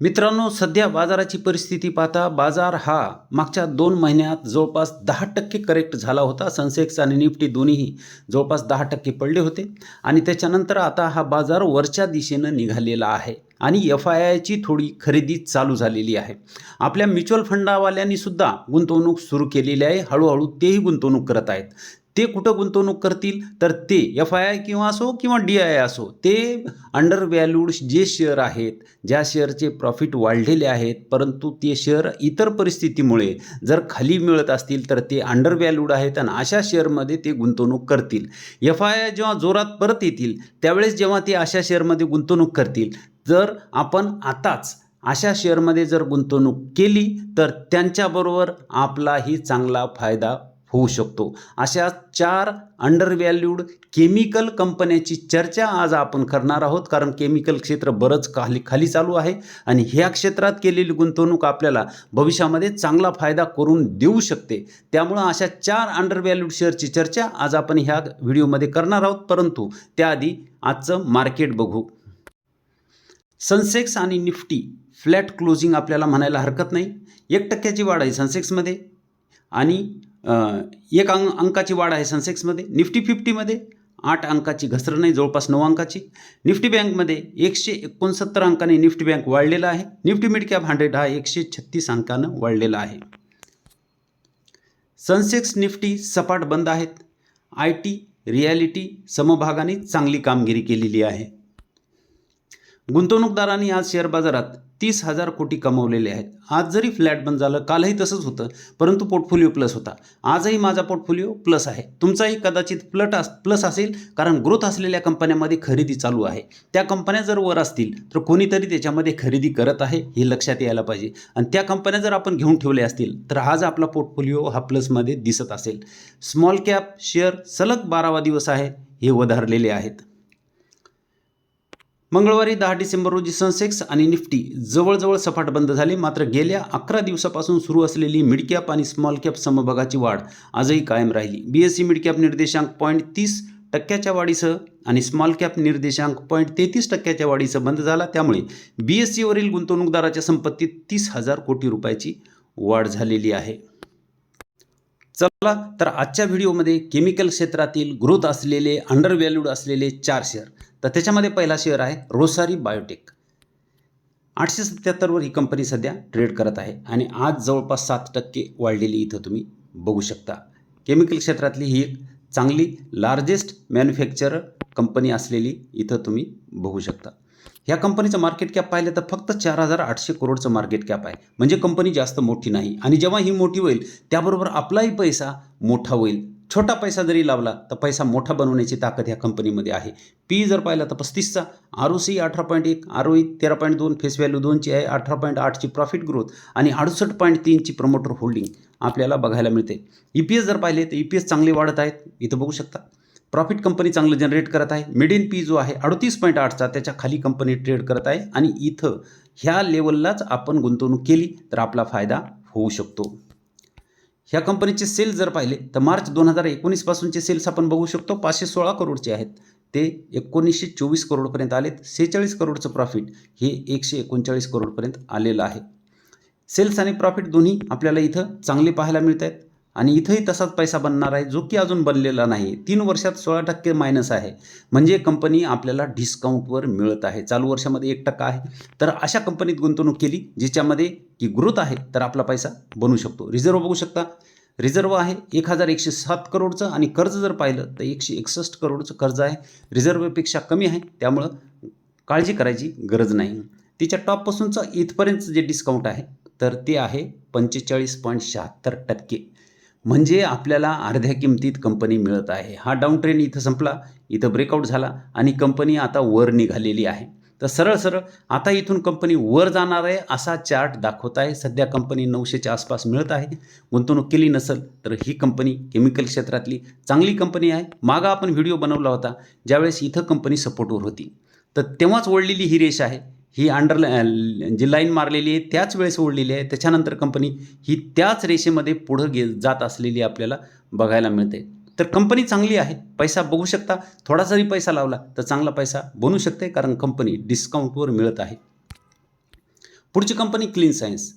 मित्रांनो सध्या बाजाराची परिस्थिती पाहता बाजार हा मागच्या दोन महिन्यात जवळपास दहा टक्के करेक्ट झाला होता. सनसेक्स आणि निफ्टी दोन्हीही जवळपास दहा टक्के पडले होते. आणि त्याच्यानंतर आता हा बाजार वरच्या दिशेनं निघालेला आहे आणि एफ आय आयची थोडी खरेदी चालू झालेली आहे. आपल्या म्युच्युअल फंडावाल्यांनी सुद्धा गुंतवणूक सुरू केलेली आहे. हळूहळू तेही गुंतवणूक करत आहेत. ते कुठं गुंतवणूक करतील? तर ते एफ आय आय किंवा असो किंवा डी आय असो ते अंडर व्हॅल्यूड जे शेअर आहेत ज्या शेअरचे प्रॉफिट वाढलेले आहेत परंतु ते शेअर इतर परिस्थितीमुळे जर खाली मिळत असतील तर ते अंडर व्हॅल्यूड आहेत आणि अशा शेअरमध्ये ते गुंतवणूक करतील. एफ आय आय जेव्हा जोरात परत येतील त्यावेळेस जेव्हा ते अशा शेअरमध्ये गुंतवणूक करतील. जर आपण आताच अशा शेअरमध्ये जर गुंतवणूक केली तर त्यांच्याबरोबर आपलाही चांगला फायदा होऊ शकतो. अशा चार अंडरव्हॅल्यूड केमिकल कंपन्याची चर्चा आज आपण करणार आहोत. कारण केमिकल क्षेत्र बरंच खाली खाली चालू आहे. आणि ह्या क्षेत्रात केलेली गुंतवणूक आपल्याला भविष्यामध्ये चांगला फायदा करून देऊ शकते. त्यामुळं अशा चार अंडरव्हॅल्यूड शेअरची चर्चा आज आपण ह्या व्हिडिओमध्ये करणार आहोत. परंतु त्याआधी आजचं मार्केट बघू. सनसेक्स आणि निफ्टी फ्लॅट क्लोजिंग आपल्याला म्हणायला हरकत नाही. एक टक्क्याची वाढ आहे सनसेक्समध्ये आणि एक अंक अंकाची वाढ आहे सनसेक्समध्ये निफ्टी फिफ्टीमध्ये आठ अंकाची घसरण आहे जवळपास नऊ अंकाची. निफ्टी बँकमध्ये एकशे एकोणसत्तर अंकाने निफ्टी बँक वाढलेला आहे. निफ्टी मिड कॅप हंड्रेड हा एकशे छत्तीस अंकानं वाढलेला आहे. सनसेक्स निफ्टी सपाट बंद आहेत. आय टी रिॲलिटी समभागाने चांगली कामगिरी केलेली आहे. गुंतवणूकदारांनी आज शेअर बाजारात तीस हजार कोटी कमावलेले आहेत. आज जरी फ्लॅट बंद झालं कालही तसंच होतं परंतु पोर्टफोलिओ प्लस होता. आजही माझा पोर्टफोलिओ प्लस आहे. तुमचाही कदाचित प्लट अस प्लस असेल कारण ग्रोथ असलेल्या कंपन्यामध्ये खरेदी चालू आहे. त्या कंपन्या जर वर असतील तर कोणीतरी त्याच्यामध्ये खरेदी करत आहे हे लक्षात यायला पाहिजे. आणि त्या कंपन्या जर आपण घेऊन ठेवल्या असतील तर आज आपला पोर्टफोलिओ हा प्लसमध्ये दिसत असेल. स्मॉल कॅप शेअर सलग बारावा दिवस आहे हे वधारलेले आहेत. मंगळवारी दहा डिसेंबर रोजी सनसेक्स आणि निफ्टी जवळजवळ सपाट बंद झाले. मात्र गेल्या अकरा दिवसापासून सुरू असलेली मिडकॅप आणि स्मॉल कॅप समभागाची वाढ आजही कायम राहिली. बी एस सी निर्देशांक पॉईंट तीस टक्क्याच्या वाढीसह आणि स्मॉल कॅप निर्देशांक पॉईंट तेहतीस टक्क्याच्या वाढीसह बंद झाला. त्यामुळे बी एस सीवरील गुंतवणूकदाराच्या संपत्तीत तीस हजार कोटी रुपयाची वाढ झालेली आहे. चला तर आजच्या व्हिडिओमध्ये केमिकल क्षेत्रातील ग्रोथ असलेले अंडर व्हॅल्यूड असलेले चार शेअर. तर त्याच्यामध्ये पहिला शेअर आहे रोसारी बायोटेक आठशे सत्याहत्तरवर ही कंपनी सध्या ट्रेड करत आहे आणि आज जवळपास सात टक्के वाढलेली इथं तुम्ही बघू शकता. केमिकल क्षेत्रातली ही एक चांगली लार्जेस्ट मॅन्युफॅक्चरर कंपनी असलेली इथं तुम्ही बघू शकता. ह्या कंपनीचं मार्केट कॅप पाहिलं तर फक्त चार हजार आठशे करोडचं मार्केट कॅप आहे. म्हणजे कंपनी जास्त मोठी नाही. आणि जेव्हा ही मोठी होईल त्याबरोबर आपलाही पैसा मोठा होईल. छोटा पैसा जरी लावला तर पैसा मोठा बनवण्याची ताकद ह्या कंपनीमध्ये आहे. पी जर पाहिला तर पस्तीसचा आर ओ सी अठरा पॉईंट एक आर ओ ई तेरा पॉईंट दोन फेस व्हॅल्यू दोनची आहे अठरा पॉईंट आठची प्रॉफिट ग्रोथ आणि अडुसष्ट पॉईंट तीनची प्रमोटर होल्डिंग आपल्याला बघायला मिळते. ई पी एस जर पाहिले तर ई पी एस चांगले वाढत आहेत इथं बघू शकता. प्रॉफिट कंपनी चांगलं जनरेट करत आहे. मिडियन पी जो आहे अडतीस पॉईंट आठचा त्याच्याखाली कंपनी ट्रेड करत आहे आणि इथं ह्या लेवललाच आपण गुंतवणूक केली तर आपला फायदा होऊ शकतो. ह्या कंपनीचे सेल जर पाहिले तर मार्च दोन हजार एकोणीसपासूनचे सेल्स आपण बघू शकतो पाचशे सोळा करोडचे आहेत. ते एकोणीसशे चोवीस करोडपर्यंत आलेत. सेहेचाळीस करोडचं प्रॉफिट हे एकशे एकोणचाळीस करोडपर्यंत आलेलं आहे. सेल्स आणि प्रॉफिट दोन्ही आपल्याला इथं चांगले पाहायला मिळत आहेत आणि इथंही तसाच पैसा बनणार आहे जो की अजून बनलेला नाही. तीन वर्षात सोळा टक्के मायनस आहे. म्हणजे कंपनी आपल्याला डिस्काउंटवर मिळत आहे. चालू वर्षामध्ये एक टक्का आहे. तर अशा कंपनीत गुंतवणूक केली जिच्यामध्ये की ग्रोथ आहे तर आपला पैसा बनू शकतो. रिझर्व बघू शकता. रिझर्व आहे एक हजार एकशे सात करोडचं आणि कर्ज जर पाहिलं तर एकशे एकसष्ट करोडचं कर्ज आहे. रिझर्वपेक्षा कमी आहे. त्यामुळं काळजी करायची गरज नाही. तिच्या टॉपपासूनचं इथपर्यंत जे डिस्काउंट आहे तर ते आहे पंचेचाळीस पॉईंट शहात्तर टक्के. म्हणजे आपल्याला अर्ध्या किमतीत कंपनी मिळत आहे. हा डाऊन ट्रेन इथं संपला इथं ब्रेकआउट झाला आणि कंपनी आता वर निघालेली आहे. तर सरळ सरळ आता इथून कंपनी वर जाणार आहे असा चार्ट दाखवत आहे. सध्या कंपनी नऊशेच्या आसपास मिळत आहे. गुंतवणूक केली नसेल तर ही कंपनी केमिकल क्षेत्रातली चांगली कंपनी आहे. मागा आपण व्हिडिओ बनवला होता ज्यावेळेस इथं कंपनी सपोर्टवर होती. तर तेव्हाच ओढलेली ही रेष आहे. ही अंडर जी लाईन मारलेली आहे त्याच वेळेस ओढलेली आहे. त्याच्यानंतर कंपनी ही त्याच रेषेमध्ये पुढं गे जात असलेली आपल्याला बघायला मिळते. तर कंपनी चांगली आहे. पैसा बघू शकता. थोडा जरी पैसा लावला तर चांगला पैसा बनू शकते कारण कंपनी डिस्काउंटवर मिळत आहे. पुढची कंपनी क्लीन सायन्स.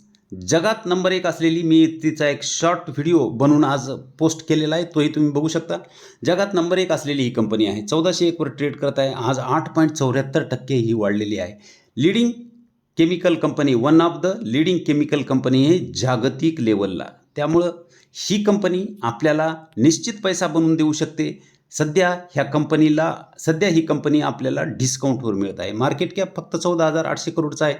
जगात नंबर एक असलेली मी तिचा एक शॉर्ट व्हिडिओ बनवून आज पोस्ट केलेला आहे. तोही तुम्ही बघू शकता. जगात नंबर एक असलेली ही कंपनी आहे. चौदाशे एकवर ट्रेड करत आहे. आज आठ पॉईंट चौऱ्याहत्तर टक्के ही वाढलेली आहे. Leading chemical company one of the leading chemical company आहे जागतिक लेवलला त्यामुळं ही कंपनी आपल्याला निश्चित पैसा बनवून देऊ शकते. सध्या ह्या कंपनीला सध्या ही कंपनी आपल्याला डिस्काउंटवर मिळत आहे. मार्केट कॅप फक्त चौदा हजार आठशे करोडचा आहे.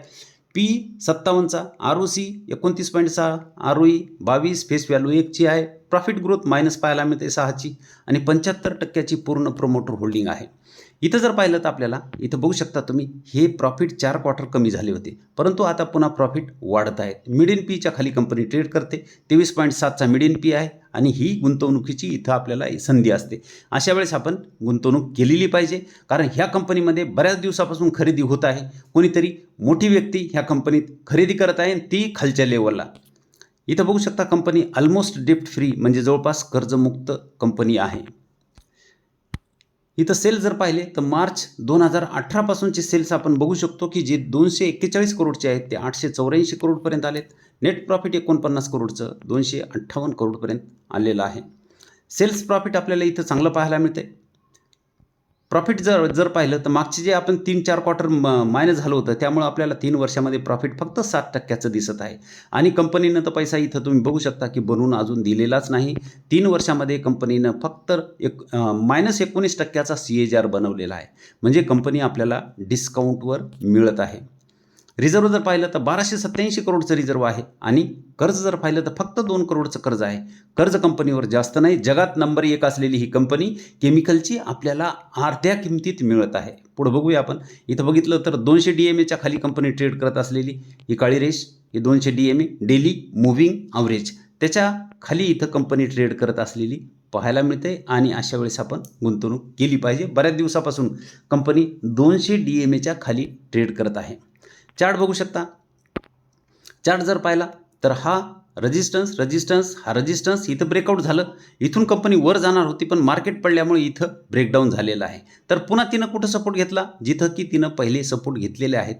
पी सत्तावन्नचा आर ओ सी एकोणतीस पॉईंट सहा आर ओ ई बावीस फेस व्हॅल्यू एकची आहे. प्रॉफिट ग्रोथ मायनस पाहायला मिळते सहाची. आणि पंच्याहत्तर टक्क्याची पूर्ण प्रोमोटर होल्डिंग आहे. इथं जर पाहिलं तर आपल्याला इथं बघू शकता तुम्ही हे प्रॉफिट चार क्वार्टर कमी झाले होते. परंतु आता पुन्हा प्रॉफिट वाढत आहेत मिडियन पीच्या खाली कंपनी ट्रेड करते. तेवीस पॉईंट सातचा मिडियन पी आहे आणि ही गुंतवणुकीची इथं आपल्याला संधी असते. अशा वेळेस आपण गुंतवणूक केलेली पाहिजे. कारण ह्या कंपनीमध्ये बऱ्याच दिवसापासून खरेदी होत आहे. कोणीतरी मोठी व्यक्ती ह्या कंपनीत खरेदी करत आहे आणि ती खालच्या लेवलला इथं बघू शकता कंपनी ऑलमोस्ट डेप्ट फ्री म्हणजे जवळपास कर्जमुक्त कंपनी आहे. इथं सेल जर पाहिले तर मार्च दोन हजार अठरापासूनचे सेल्स आपण बघू शकतो की जे दोनशे एक्केचाळीस करोडचे आहेत ते आठशे चौऱ्याऐंशी करोडपर्यंत आलेत. नेट प्रॉफिट एकोणपन्नास करोडचं दोनशे अठ्ठावन्न करोडपर्यंत आलेलं आहे. सेल्स प्रॉफिट आपल्याला इथं चांगलं पाहायला मिळते प्रॉफिट जर जर पाहिलं तर मागचे जे आपण तीन चार क्वार्टर मायनस झालं होतं त्यामुळं आपल्याला तीन वर्षामध्ये प्रॉफिट फक्त सात टक्क्याचं दिसत आहे. आणि कंपनीनं तर पैसा इथं तुम्ही बघू शकता की बनवून अजून दिलेलाच नाही. तीन वर्षामध्ये कंपनीनं फक्त एक मायनस एकोणीस टक्क्याचा सी एच आर बनवलेला आहे. म्हणजे कंपनी आपल्याला डिस्काउंटवर मिळत आहे. रिझर्व जर पाहिलं तर बाराशे सत्याऐंशी करोडचं रिझर्व आहे आणि कर्ज जर पाहिलं तर फक्त दोन करोडचं कर्ज आहे. कर्ज कंपनीवर जास्त नाही जगात नंबर एक असलेली ही कंपनी केमिकलची आपल्याला अर्ध्या किमतीत मिळत आहे. पुढं बघूया आपण. इथं बघितलं तर दोनशे डी एम एच्या खाली कंपनी ट्रेड करत असलेली ही काळी रेश ही दोनशे D M A daily moving average त्याच्याखाली इथं कंपनी ट्रेड करत असलेली पाहायला मिळते आणि अशा वेळेस आपण गुंतवणूक केली पाहिजे. बऱ्याच दिवसापासून कंपनी दोनशे डी एम एच्या खाली ट्रेड करत आहे. चार्ट बघू शकता. चार्ट जर पाहिला तर हा रजिस्टन्स रजिस्टन्स हा रजिस्टन्स इथं ब्रेकआउट झालं. इथून कंपनी वर जाणार होती पण मार्केट पडल्यामुळे इथं ब्रेकडाऊन झालेलं आहे. तर पुन्हा तिनं कुठं सपोर्ट घेतला? जिथं की तिनं पहिले सपोर्ट घेतलेले आहेत.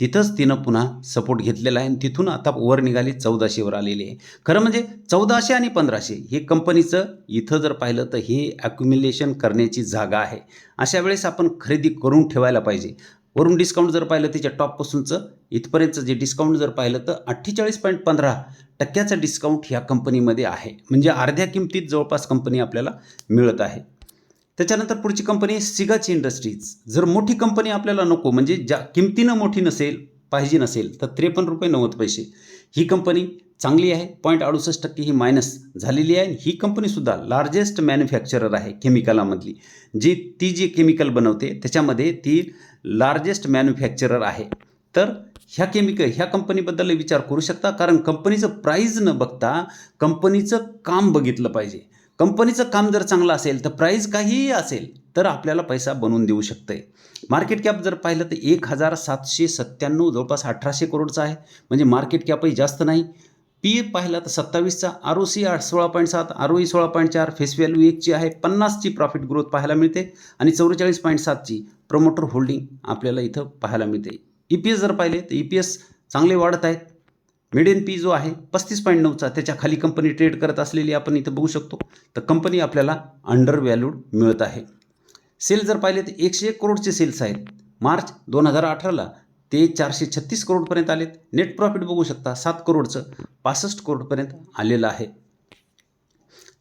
तिथंच तिनं पुन्हा सपोर्ट घेतलेला आहे आणि तिथून आता वर निघाली चौदाशेवर आलेली आहे. खरं म्हणजे चौदाशे आणि पंधराशे हे कंपनीचं इथं जर पाहिलं तर हे ॲक्युम्युलेशन करण्याची जागा आहे. अशा वेळेस आपण खरेदी करून ठेवायला पाहिजे. वरून डिस्काउंट जर पाहिलं त्याच्या टॉपपासूनचं इथपर्यंतचं जे डिस्काउंट जर पाहिलं तर अठ्ठेचाळीस पॉईंट पंधरा टक्क्याचं डिस्काउंट ह्या कंपनीमध्ये आहे. म्हणजे अर्ध्या किमतीत जवळपास कंपनी आपल्याला मिळत आहे. त्याच्यानंतर पुढची कंपनी आहे सिगाची इंडस्ट्रीज. जर मोठी कंपनी आपल्याला नको म्हणजे ज्या किमतीनं मोठी नसेल पाहिजे नसेल तर त्रेपन्न रुपये नव्वद पैसे. ही कंपनी चांगली आहे पॉईंट अडुसष्ट टक्के ही मायनस झालेली आहे. ही कंपनीसुद्धा लार्जेस्ट मॅन्युफॅक्चरर आहे केमिकलामधली जी ती जी केमिकल बनवते त्याच्यामध्ये ती लार्जेस्ट मॅन्युफॅक्चरर आहे. तर ह्या केमिकल ह्या कंपनीबद्दल विचार करू शकता कारण कंपनीचं प्राईज न बघता कंपनीचं काम बघितलं पाहिजे. कंपनीचं काम जर चांगलं असेल तर प्राईज काहीही असेल तर आपल्याला पैसा बनवून देऊ शकतं आहे मार्केट कॅप जर पाहिलं तर एक हजार सातशे सत्त्याण्णव जवळपास अठराशे करोडचा आहे. म्हणजे मार्केट कॅपही जास्त नाही पी पाहिला तर सत्तावीसचा आर ओ सी आठ सोळा पॉईंट सात आर ओ ई सोळा पॉईंट चार फेस व्हॅल्यू एकची आहे पन्नासची प्रॉफिट ग्रोथ पाहायला मिळते आणि चौवेचाळीस पॉईंट सातची प्रमोटर होल्डिंग आपल्याला इथं पाहायला मिळते. ई पी एस जर पाहिले तर ई पी एस चांगले वाढत आहेत. मिडियन पी जो आहे पस्तीस पॉईंट नऊचा त्याच्याखाली कंपनी ट्रेड करत असलेली आपण इथं बघू शकतो. तर कंपनी आपल्याला अंडर व्हॅल्यूड मिळत आहे. सेल जर पाहिले तर एकशे एक करोडचे सेल्स आहेत. मार्च दोन हजार अठराला ते चारशे छत्तीस करोडपर्यंत आलेत. नेट प्रॉफिट बघू शकता सात करोडचं पासष्ट करोडपर्यंत आलेलं आहे.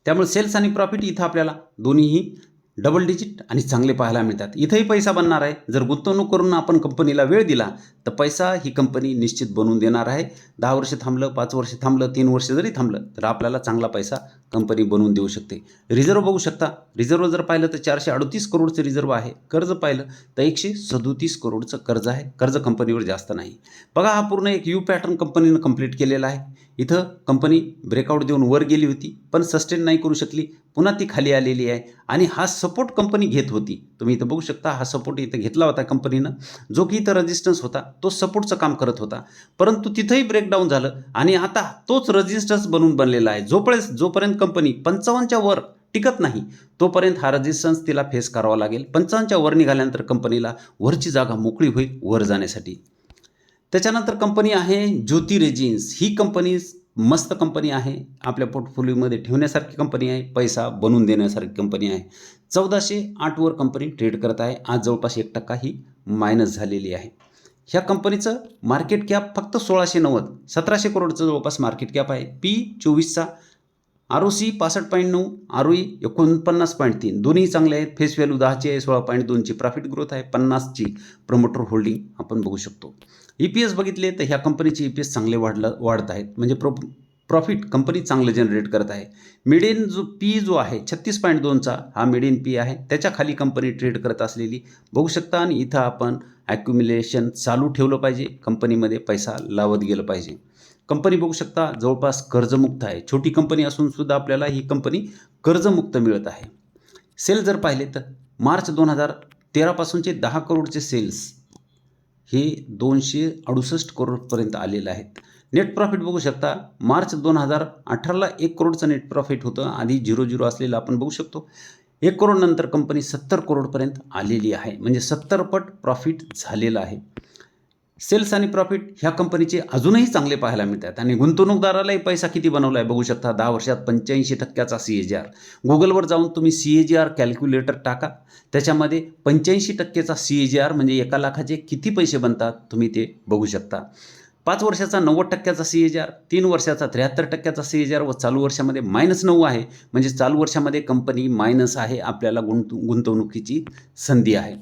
त्यामुळे सेल्स आणि प्रॉफिट इथं आपल्याला दोन्हीही डबल डिजिट आणि चांगले पाहायला मिळतात. इथंही पैसा बनणार आहे. जर गुंतवणूक करून आपण कंपनीला वेळ दिला तर पैसा ही कंपनी निश्चित बनवून देणार आहे. दहा वर्ष थांबलं पाच वर्ष थांबलं तीन वर्ष जरी थांबलं तर आपल्याला चांगला पैसा कंपनी बनवून देऊ शकते. रिझर्व बघू शकता. रिझर्व जर पाहिलं तर चारशे अडतीस करोडचं रिझर्व आहे. कर्ज पाहिलं तर एकशे सदोतीस करोडचं कर्ज आहे. कर्ज कंपनीवर जास्त नाही. बघा हा पूर्ण एक यू पॅटर्न कंपनीनं कंप्लीट केलेला आहे. इथं कंपनी ब्रेकआउट देऊन वर गेली होती पण सस्टेन नाही करू शकली. पुन्हा ती खाली आलेली आहे आणि हा सपोर्ट कंपनी घेत होती. तुम्ही इथं बघू शकता हा सपोर्ट इथं घेतला होता कंपनीनं जो की इथं रजिस्टन्स होता तो सपोर्टचं काम करत होता. परंतु तिथंही ब्रेकडाऊन झालं आणि आता तोच रजिस्टन्स बनून बनलेला आहे. जोपर्यंत जोपर्यंत कंपनी पंचावन्नच्या वर टिकत नाही तोपर्यंत हा रजिस्टन्स तिला फेस करावा लागेल. पंचावन्नच्या वर निघाल्यानंतर कंपनीला वरची जागा मोकळी होईल वर जाण्यासाठी. त्याच्यानंतर कंपनी आहे ज्योती रेजिन्स. ही कंपनी मस्त कंपनी आहे. आपल्या पोर्टफोलिओमध्ये ठेवण्यासारखी कंपनी आहे. पैसा बनवून देण्यासारखी कंपनी आहे. चौदाशे आठवर कंपनी ट्रेड करत आहे. आज जवळपास एक टक्का ही मायनस झालेली आहे. ह्या कंपनीचं मार्केट कॅप फक्त सोळाशे नव्वद सतराशे करोडचं जवळपास मार्केट कॅप आहे. पी चोवीसचा आर ओ सी पासष्ट पॉईंट नऊ आर ओ ई एकोणपन्नास पॉईंट तीन. दोन्ही चांगले आहेत. फेस व्हॅल्यू दहाची आहे सोळा पॉईंट दोनची. प्रॉफिट ग्रोथ आहे. पन्नासची प्रमोटर होल्डिंग आपण बघू शकतो. ई पी एस बघितले तर ह्या कंपनीचे ई पी एस चांगले वाढलं वाढत आहेत. म्हणजे प्रो प्रॉफिट कंपनी चांगलं जनरेट करत आहे. मिडियन जो पी जो आहे छत्तीस पॉईंट दोनचा हा मिडियन पी आहे. त्याच्याखाली कंपनी ट्रेड करत असलेली बघू शकता. आणि इथं आपण ॲक्युम्युलेशन चालू ठेवलं पाहिजे. कंपनीमध्ये पैसा लावत गेलं पाहिजे. कंपनी बघू शकता जवळपास कर्जमुक्त आहे. छोटी कंपनी असून सुद्धा आपल्याला ही कंपनी कर्जमुक्त मिळत आहे. सेल जर पाहिले तर मार्च दोन हजार तेरापासूनचे दहा करोडचे सेल्स हे दोनशे अडुसष्ट करोडपर्यंत आलेलं आहेत. नेट प्रॉफिट बघू शकता मार्च दोन हजार अठराला एक करोडचं नेट प्रॉफिट होतं. आधी झिरो झिरो असलेलं आपण बघू शकतो. एक करोडनंतर कंपनी सत्तर करोडपर्यंत आलेली आहे. म्हणजे सत्तर पट प्रॉफिट झालेलं आहे. सेल्स आणि प्रॉफिट ह्या कंपनीचे अजूनही चांगले पाहायला मिळतात. आणि गुंतवणूकदारालाही पैसा किती बनवला आहे बघू शकता. दहा वर्षात पंच्याऐंशी टक्क्याचा सी ए जी आर गुगलवर जाऊन तुम्ही C A G R calculator टाका. त्याच्यामध्ये पंच्याऐंशी टक्केचा सी ए जी आर म्हणजे एका लाखाचे किती पैसे बनतात तुम्ही ते बघू शकता. पाच वर्षाचा नव्वद टक्क्याचा सी ए जी आर तीन वर्षाचा त्र्याहत्तर टक्क्याचा सी ए जी आर व चालू वर्षामध्ये मायनस नऊ आहे. म्हणजे चालू वर्षामध्ये कंपनी मायनस आहे आपल्याला गुंत गुंतवणुकीची संधी आहे.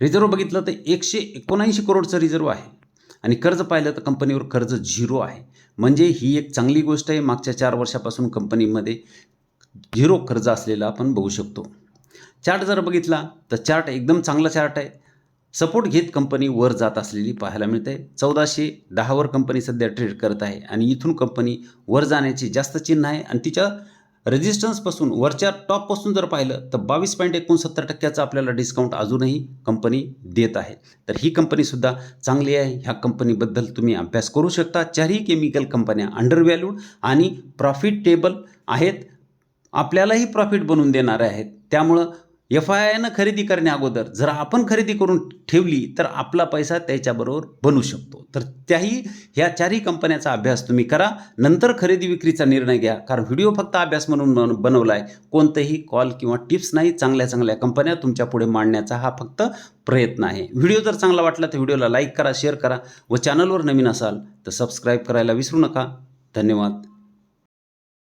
रिझर्व बघितलं तर एकशे एकोणऐंशी करोडचं रिझर्व आहे. आणि कर्ज पाहिलं तर कंपनीवर कर्ज झिरो आहे. म्हणजे ही एक चांगली गोष्ट आहे. मागच्या चार वर्षापासून कंपनीमध्ये झिरो कर्ज असलेलं आपण बघू शकतो. चार्ट जर बघितला तर चार्ट एकदम चांगला चार्ट आहे. सपोर्ट घेत कंपनी वर जात असलेली पाहायला मिळते चौदाशे दहावर कंपनी सध्या ट्रेड करत आहे. आणि इथून कंपनी वर जाण्याची जास्त चिन्ह आहे. आणि तिच्या रेजिस्टन्सपासून वरच्या टॉपपासून जर पाहिलं तर बावीस पॉईंट एकोणसत्तर टक्क्याचा आपल्याला डिस्काउंट अजूनही कंपनी देत आहे. तर ही कंपनीसुद्धा चांगली आहे. ह्या कंपनीबद्दल तुम्ही अभ्यास करू शकता. चारही केमिकल कंपन्या अंडर व्हॅल्यूड आणि प्रॉफिटेबल आहेत. आपल्यालाही प्रॉफिट बनवून देणारे आहेत. त्यामुळं एफ आय आयनं खरेदी करण्या अगोदर जर आपण खरेदी करून ठेवली तर आपला पैसा त्याच्याबरोबर बनू शकतो. तर त्याही ह्या चारही कंपन्याचा अभ्यास तुम्ही करा. नंतर खरेदी विक्रीचा निर्णय घ्या. कारण व्हिडिओ फक्त अभ्यास म्हणून बन बनवला आहे कोणतेही कॉल किंवा टिप्स नाही. चांगल्या चांगल्या कंपन्या तुमच्यापुढे मांडण्याचा हा फक्त प्रयत्न आहे. व्हिडिओ जर चांगला वाटला तर व्हिडिओला लाईक करा शेअर करा व चॅनलवर नवीन असाल तर सबस्क्राईब करायला विसरू नका. धन्यवाद.